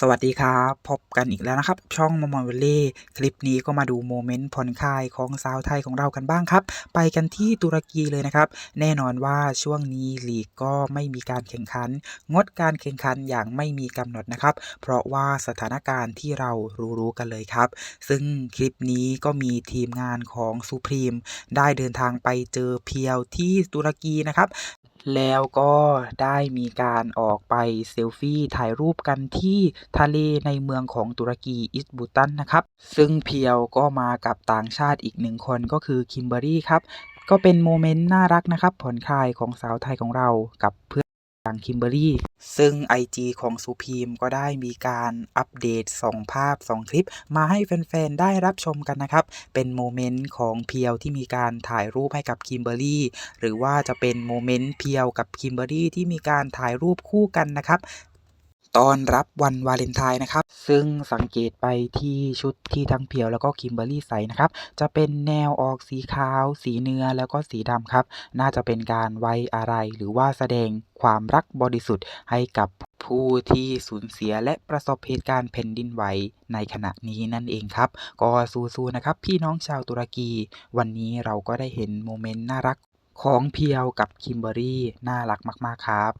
สวัสดีครับ พบกันอีกแล้วนะครับ ช่องมอมอยเวลเล่คลิปนี้ก็มาดูโมเมนต์ผ่อนคลายของสาวไทยของเรากันบ้างครับ ไปกันที่ตุรกีเลยนะครับ แน่นอนว่าช่วงนี้ลีกก็ไม่มีการแข่งขัน งดการแข่งขันอย่างไม่มีกำหนดนะครับ เพราะว่าสถานการณ์ที่เรารู้ๆกันเลยครับ ซึ่งคลิปนี้ก็มีทีมงานของซูพรีมได้เดินทางไปเจอเพียวที่ตุรกีนะครับ แล้วก็ได้มีการออกไปเซลฟี่ถ่ายรูปกันที่ทะเลในเมืองของตุรกีอิสบูตันนะครับ ซึ่งเพียวก็มากับต่างชาติอีกหนึ่งคนก็คือคิมเบอรี่ครับ ก็เป็นโมเมนต์น่ารักนะครับผ่อนคลายของสาวไทยของเรากับเพื่อนางคิมเบอรี่ ซึ่ง IG ของซูพีมก็ได้มีการอัปเดต 2 ภาพ 2 คลิป มาให้แฟน ๆ ได้รับชมกันนะครับ เป็นโมเมนต์ของเพียวที่มีการถ่ายรูปให้กับคิมเบอรี่ หรือว่าจะเป็นโมเมนต์เพียวกับคิมเบอรี่ที่มีการถ่ายรูปคู่กันนะครับ ตอนรับวันวาเลนไทน์นะครับ ซึ่งสังเกตไปที่ชุดที่ทั้งเพียวแล้วก็คิมเบอรี่ใส่นะครับ จะเป็นแนวออกสีขาว สีเนื้อแล้วก็สีดำครับ น่าจะเป็นการไว้อะไรหรือว่าแสดงความรักบริสุทธิ์ให้กับผู้ที่สูญเสียและประสบเหตุการณ์แผ่นดินไหวในขณะนี้นั่นเองครับ ก็สู้ๆนะครับ พี่น้องชาวตุรกี วันนี้เราก็ได้เห็นโมเมนต์น่ารักของเพียวกับคิมเบอรี่น่ารักมาก ๆ ครับ